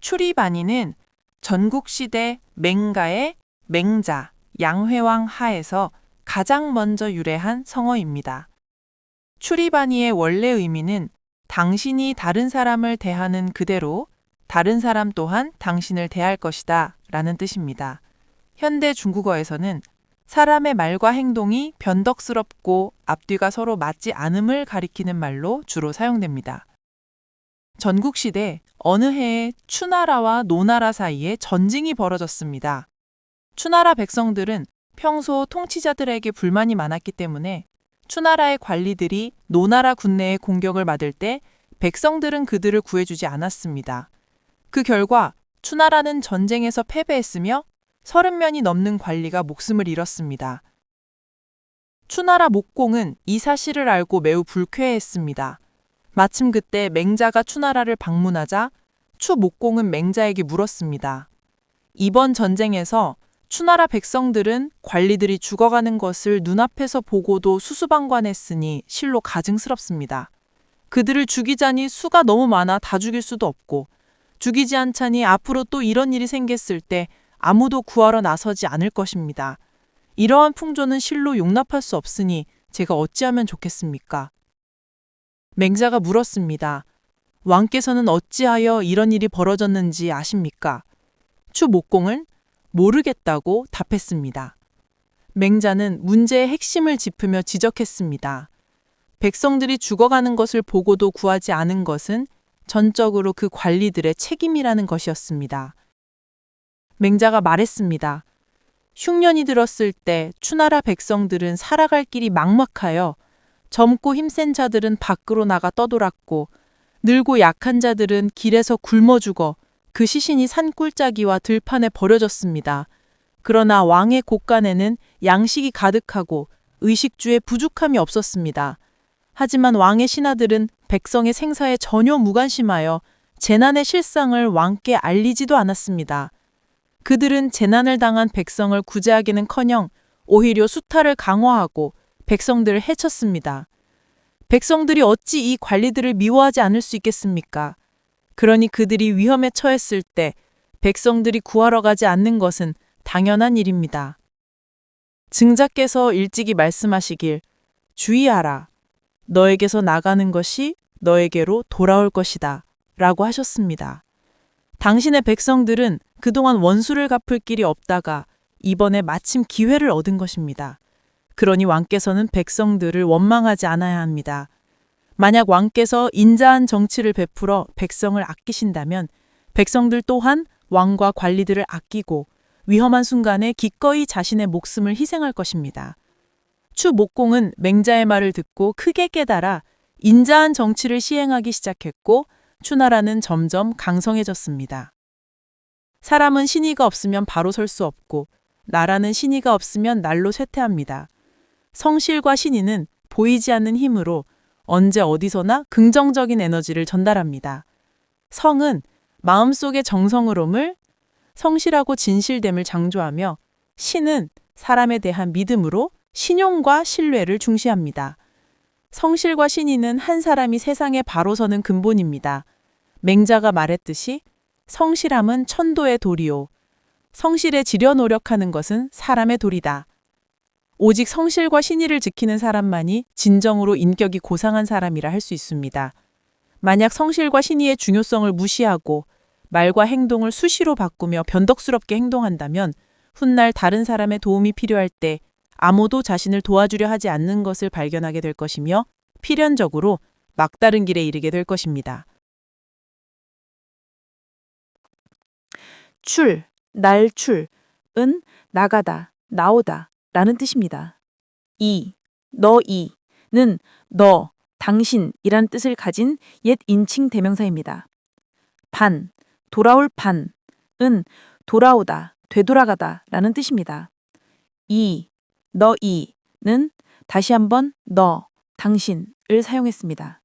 추리반이는 전국시대 맹가의 맹자, 양회왕 하에서 가장 먼저 유래한 성어입니다. 추리반이의 원래 의미는 당신이 다른 사람을 대하는 그대로 다른 사람 또한 당신을 대할 것이다 라는 뜻입니다. 현대 중국어에서는 사람의 말과 행동이 변덕스럽고 앞뒤가 서로 맞지 않음을 가리키는 말로 주로 사용됩니다. 전국시대 어느 해에 추나라와 노나라 사이에 전쟁이 벌어졌습니다. 추나라 백성들은 평소 통치자들에게 불만이 많았기 때문에 추나라의 관리들이 노나라 군내의 공격을 받을 때 백성들은 그들을 구해주지 않았습니다. 그 결과 추나라는 전쟁에서 패배했으며 30명이 넘는 관리가 목숨을 잃었습니다. 추나라 목공은 이 사실을 알고 매우 불쾌했습니다. 마침 그때 맹자가 추나라를 방문하자 추 목공은 맹자에게 물었습니다. 이번 전쟁에서 추나라 백성들은 관리들이 죽어가는 것을 눈앞에서 보고도 수수방관했으니 실로 가증스럽습니다. 그들을 죽이자니 수가 너무 많아 다 죽일 수도 없고 죽이지 않자니 앞으로 또 이런 일이 생겼을 때 아무도 구하러 나서지 않을 것입니다. 이러한 풍조는 실로 용납할 수 없으니 제가 어찌하면 좋겠습니까? 맹자가 물었습니다. 왕께서는 어찌하여 이런 일이 벌어졌는지 아십니까? 추 목공은 모르겠다고 답했습니다. 맹자는 문제의 핵심을 짚으며 지적했습니다. 백성들이 죽어가는 것을 보고도 구하지 않은 것은 전적으로 그 관리들의 책임이라는 것이었습니다. 맹자가 말했습니다. 흉년이 들었을 때 추나라 백성들은 살아갈 길이 막막하여 젊고 힘센 자들은 밖으로 나가 떠돌았고 늙고 약한 자들은 길에서 굶어 죽어 그 시신이 산골짜기와 들판에 버려졌습니다. 그러나 왕의 곳간에는 양식이 가득하고 의식주에 부족함이 없었습니다. 하지만 왕의 신하들은 백성의 생사에 전혀 무관심하여 재난의 실상을 왕께 알리지도 않았습니다. 그들은 재난을 당한 백성을 구제하기는커녕 오히려 수탈을 강화하고 백성들을 해쳤습니다. 백성들이 어찌 이 관리들을 미워하지 않을 수 있겠습니까? 그러니 그들이 위험에 처했을 때 백성들이 구하러 가지 않는 것은 당연한 일입니다. 증자께서 일찍이 말씀하시길 주의하라. 너에게서 나가는 것이 너에게로 돌아올 것이다. 라고 하셨습니다. 당신의 백성들은 그동안 원수를 갚을 길이 없다가 이번에 마침 기회를 얻은 것입니다. 그러니 왕께서는 백성들을 원망하지 않아야 합니다. 만약 왕께서 인자한 정치를 베풀어 백성을 아끼신다면 백성들 또한 왕과 관리들을 아끼고 위험한 순간에 기꺼이 자신의 목숨을 희생할 것입니다. 추 목공은 맹자의 말을 듣고 크게 깨달아 인자한 정치를 시행하기 시작했고 추나라는 점점 강성해졌습니다. 사람은 신의가 없으면 바로 설 수 없고 나라는 신의가 없으면 날로 쇠퇴합니다. 성실과 신의는 보이지 않는 힘으로 언제 어디서나 긍정적인 에너지를 전달합니다. 성은 마음속의 정성으로움을 성실하고 진실됨을 장조하며 신은 사람에 대한 믿음으로 신용과 신뢰를 중시합니다. 성실과 신의는 한 사람이 세상에 바로 서는 근본입니다. 맹자가 말했듯이 성실함은 천도의 도리요. 성실에 지려 노력하는 것은 사람의 도리다. 오직 성실과 신의를 지키는 사람만이 진정으로 인격이 고상한 사람이라 할 수 있습니다. 만약 성실과 신의의 중요성을 무시하고 말과 행동을 수시로 바꾸며 변덕스럽게 행동한다면 훗날 다른 사람의 도움이 필요할 때 아무도 자신을 도와주려 하지 않는 것을 발견하게 될 것이며 필연적으로 막다른 길에 이르게 될 것입니다. 출, 날출, 은 나가다, 나오다 라는 뜻입니다. 이, 너이는 너, 당신이란 뜻을 가진 옛 인칭 대명사입니다. 반, 돌아올 반은 돌아오다, 되돌아가다 라는 뜻입니다. 이, 너이는 다시 한번 너, 당신을 사용했습니다.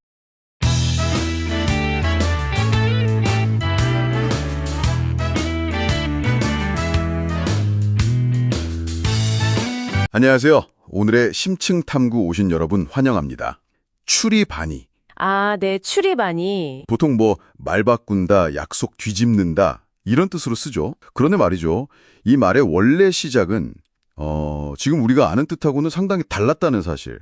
안녕하세요. 오늘의 심층 탐구 오신 여러분 환영합니다. 추리반이 아, 네, 출입하니. 보통 뭐 말 바꾼다, 약속 뒤집는다 이런 뜻으로 쓰죠. 그런데 말이죠. 이 말의 원래 시작은 어, 지금 우리가 아는 뜻하고는 상당히 달랐다는 사실.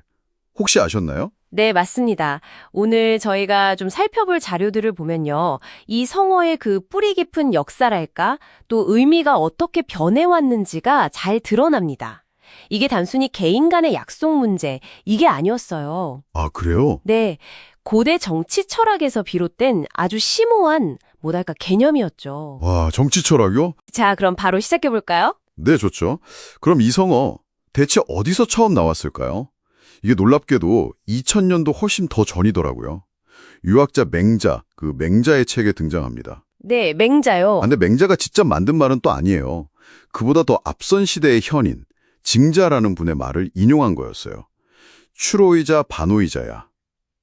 혹시 아셨나요? 네, 맞습니다. 오늘 저희가 좀 살펴볼 자료들을 보면요. 이 성어의 그 뿌리 깊은 역사랄까? 또 의미가 어떻게 변해왔는지가 잘 드러납니다. 이게 단순히 개인 간의 약속 문제, 이게 아니었어요. 아, 그래요? 네, 고대 정치 철학에서 비롯된 아주 심오한, 뭐랄까, 개념이었죠. 와, 정치 철학이요? 자, 그럼 바로 시작해 볼까요? 네, 좋죠. 그럼 이 성어 대체 어디서 처음 나왔을까요? 이게 놀랍게도 2000년도 훨씬 더 전이더라고요. 유학자 맹자, 그 맹자의 책에 등장합니다. 네, 맹자요. 아, 근데 맹자가 직접 만든 말은 또 아니에요. 그보다 더 앞선 시대의 현인, 징자라는 분의 말을 인용한 거였어요. 추로이자 반오이자야.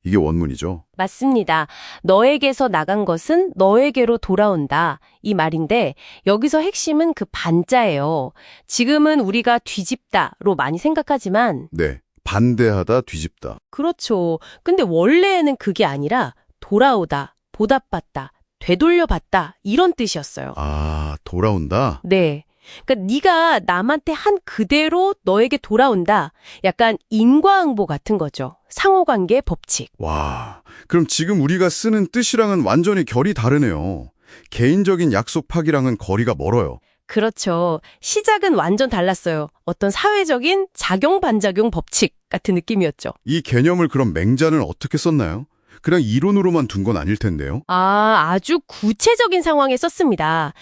이게 원문이죠. 맞습니다. 너에게서 나간 것은 너에게로 돌아온다. 이 말인데 여기서 핵심은 그 반자예요. 지금은 우리가 뒤집다로 많이 생각하지만 네. 반대하다, 뒤집다. 그렇죠. 근데 원래는 그게 아니라 돌아오다, 보답받다, 되돌려받다 이런 뜻이었어요. 아, 돌아온다? 네. 그러니까 네가 남한테 한 그대로 너에게 돌아온다. 약간 인과응보 같은 거죠. 상호관계 법칙. 와, 그럼 지금 우리가 쓰는 뜻이랑은 완전히 결이 다르네요. 개인적인 약속 파기랑은 거리가 멀어요. 그렇죠. 시작은 완전 달랐어요. 어떤 사회적인 작용 반작용 법칙 같은 느낌이었죠. 이 개념을 그럼 맹자는 어떻게 썼나요? 그냥 이론으로만 둔 건 아닐 텐데요. 아, 아주 구체적인 상황에 썼습니다.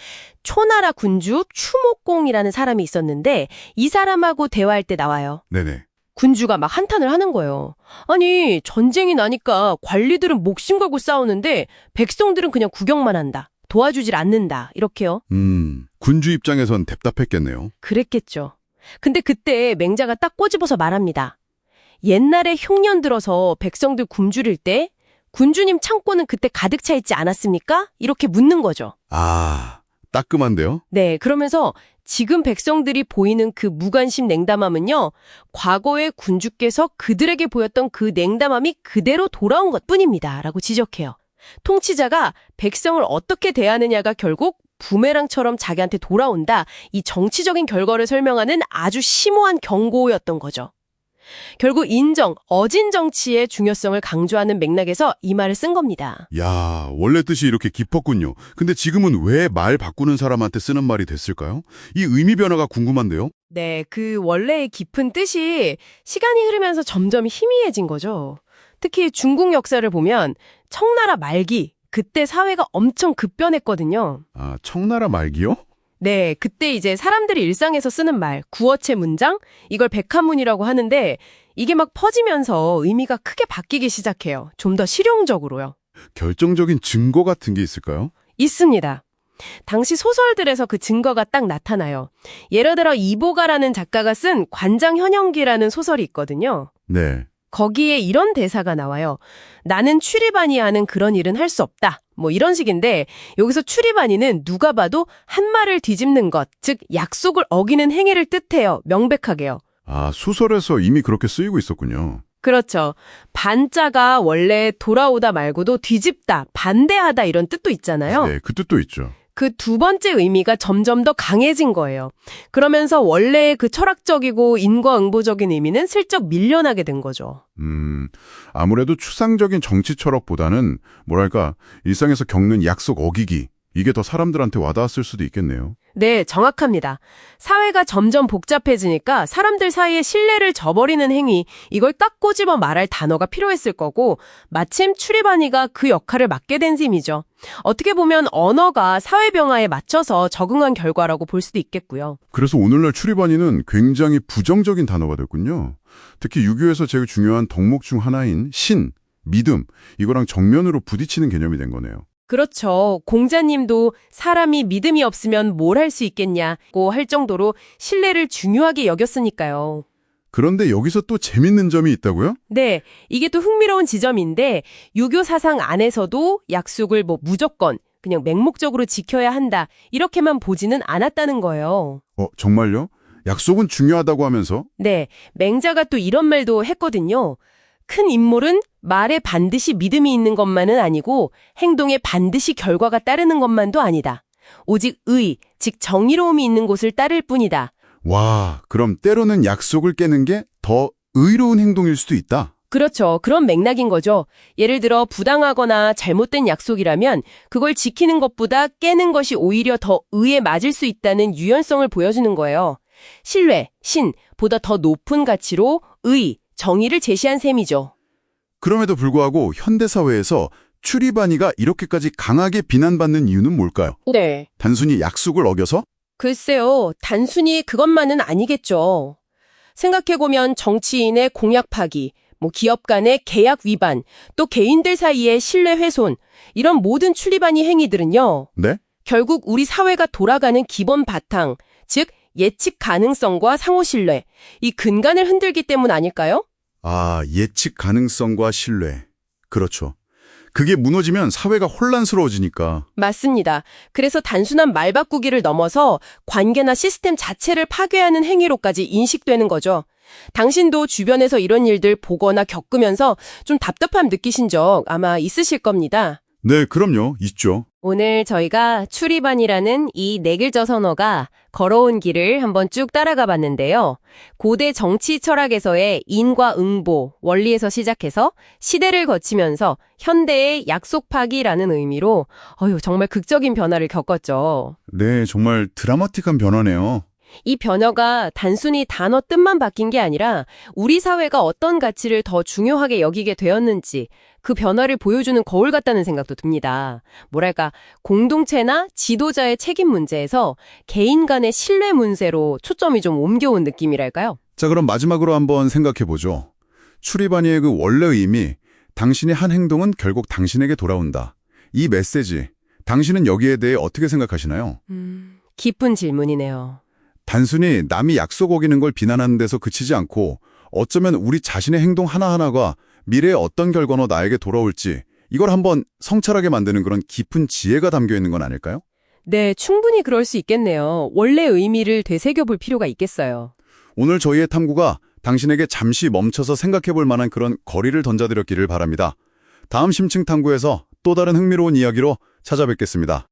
초나라 군주 추목공이라는 사람이 있었는데 이 사람하고 대화할 때 나와요. 네네. 군주가 막 한탄을 하는 거예요. 아니, 전쟁이 나니까 관리들은 목숨 걸고 싸우는데 백성들은 그냥 구경만 한다. 도와주질 않는다. 이렇게요. 음, 군주 입장에선 답답했겠네요. 그랬겠죠. 근데 그때 맹자가 딱 꼬집어서 말합니다. 옛날에 흉년 들어서 백성들 굶주릴 때 군주님 창고는 그때 가득 차 있지 않았습니까? 이렇게 묻는 거죠. 아, 따끔한데요? 네, 그러면서 지금 백성들이 보이는 그 무관심 냉담함은요, 과거의 군주께서 그들에게 보였던 그 냉담함이 그대로 돌아온 것 뿐입니다. 라고 지적해요. 통치자가 백성을 어떻게 대하느냐가 결국 부메랑처럼 자기한테 돌아온다. 이 정치적인 결과를 설명하는 아주 심오한 경고였던 거죠. 결국 인정, 어진 정치의 중요성을 강조하는 맥락에서 이 말을 쓴 겁니다. 야, 원래 뜻이 이렇게 깊었군요. 근데 지금은 왜 말 바꾸는 사람한테 쓰는 말이 됐을까요? 이 의미 변화가 궁금한데요? 네, 그 원래의 깊은 뜻이 시간이 흐르면서 점점 희미해진 거죠. 특히 중국 역사를 보면 청나라 말기, 그때 사회가 엄청 급변했거든요. 아, 청나라 말기요? 네, 그때 이제 사람들이 일상에서 쓰는 말, 구어체 문장, 이걸 백화문이라고 하는데 이게 막 퍼지면서 의미가 크게 바뀌기 시작해요. 좀 더 실용적으로요. 결정적인 증거 같은 게 있을까요? 있습니다. 당시 소설들에서 그 증거가 딱 나타나요. 예를 들어 이보가라는 작가가 쓴 관장현영기라는 소설이 있거든요. 네. 거기에 이런 대사가 나와요. 나는 출입아니하는 그런 일은 할 수 없다. 뭐 이런 식인데 여기서 출입아니는 누가 봐도 한 말을 뒤집는 것, 즉 약속을 어기는 행위를 뜻해요. 명백하게요. 아, 소설에서 이미 그렇게 쓰이고 있었군요. 그렇죠. 반자가 원래 돌아오다 말고도 뒤집다, 반대하다 이런 뜻도 있잖아요. 네, 그 뜻도 있죠. 그 두 번째 의미가 점점 더 강해진 거예요. 그러면서 원래의 그 철학적이고 인과응보적인 의미는 슬쩍 밀려나게 된 거죠. 음, 아무래도 추상적인 정치 철학보다는 뭐랄까 일상에서 겪는 약속 어기기 이게 더 사람들한테 와닿았을 수도 있겠네요. 네, 정확합니다. 사회가 점점 복잡해지니까 사람들 사이에 신뢰를 저버리는 행위, 이걸 딱 꼬집어 말할 단어가 필요했을 거고, 마침 출입안이가 그 역할을 맡게 된 셈이죠. 어떻게 보면 언어가 사회 변화에 맞춰서 적응한 결과라고 볼 수도 있겠고요. 그래서 오늘날 출입안이는 굉장히 부정적인 단어가 됐군요. 특히 유교에서 제일 중요한 덕목 중 하나인 신, 믿음 이거랑 정면으로 부딪히는 개념이 된 거네요. 그렇죠. 공자님도 사람이 믿음이 없으면 뭘 할 수 있겠냐고 할 정도로 신뢰를 중요하게 여겼으니까요. 그런데 여기서 또 재밌는 점이 있다고요? 네, 이게 또 흥미로운 지점인데 유교 사상 안에서도 약속을 뭐 무조건 그냥 맹목적으로 지켜야 한다 이렇게만 보지는 않았다는 거예요. 어, 정말요? 약속은 중요하다고 하면서 네, 맹자가 또 이런 말도 했거든요. 큰 인물은 말에 반드시 믿음이 있는 것만은 아니고 행동에 반드시 결과가 따르는 것만도 아니다. 오직 의, 즉 정의로움이 있는 곳을 따를 뿐이다. 와, 그럼 때로는 약속을 깨는 게 더 의로운 행동일 수도 있다. 그렇죠. 그런 맥락인 거죠. 예를 들어 부당하거나 잘못된 약속이라면 그걸 지키는 것보다 깨는 것이 오히려 더 의에 맞을 수 있다는 유연성을 보여주는 거예요. 신뢰, 신, 보다 더 높은 가치로 의, 정의를 제시한 셈이죠. 그럼에도 불구하고 현대사회에서 출입안이가 이렇게까지 강하게 비난받는 이유는 뭘까요? 네. 단순히 약속을 어겨서? 글쎄요, 단순히 그것만은 아니겠죠. 생각해보면 정치인의 공약 파기, 뭐 기업 간의 계약 위반, 또 개인들 사이의 신뢰 훼손, 이런 모든 출입안이 행위들은요. 네? 결국 우리 사회가 돌아가는 기본 바탕, 즉 예측 가능성과 상호 신뢰, 이 근간을 흔들기 때문 아닐까요? 아, 예측 가능성과 신뢰. 그렇죠. 그게 무너지면 사회가 혼란스러워지니까. 맞습니다. 그래서 단순한 말 바꾸기를 넘어서 관계나 시스템 자체를 파괴하는 행위로까지 인식되는 거죠. 당신도 주변에서 이런 일들 보거나 겪으면서 좀 답답함 느끼신 적 아마 있으실 겁니다. 네, 그럼요. 있죠. 오늘 저희가 출입안이라는 이 네글저 선어가 걸어온 길을 한번 쭉 따라가 봤는데요. 고대 정치 철학에서의 인과 응보, 원리에서 시작해서 시대를 거치면서 현대의 약속 파기라는 의미로 어휴, 정말 극적인 변화를 겪었죠. 네, 정말 드라마틱한 변화네요. 이 변화가 단순히 단어 뜻만 바뀐 게 아니라 우리 사회가 어떤 가치를 더 중요하게 여기게 되었는지 그 변화를 보여주는 거울 같다는 생각도 듭니다. 뭐랄까, 공동체나 지도자의 책임 문제에서 개인 간의 신뢰 문제로 초점이 좀 옮겨온 느낌이랄까요? 자, 그럼 마지막으로 한번 생각해 보죠. 출입안이의 그 원래 의미, 당신의 한 행동은 결국 당신에게 돌아온다. 이 메시지, 당신은 여기에 대해 어떻게 생각하시나요? 음, 깊은 질문이네요. 단순히 남이 약속 어기는 걸 비난하는 데서 그치지 않고 어쩌면 우리 자신의 행동 하나하나가 미래에 어떤 결과로 나에게 돌아올지 이걸 한번 성찰하게 만드는 그런 깊은 지혜가 담겨 있는 건 아닐까요? 네, 충분히 그럴 수 있겠네요. 원래 의미를 되새겨 볼 필요가 있겠어요. 오늘 저희의 탐구가 당신에게 잠시 멈춰서 생각해 볼 만한 그런 거리를 던져드렸기를 바랍니다. 다음 심층 탐구에서 또 다른 흥미로운 이야기로 찾아뵙겠습니다.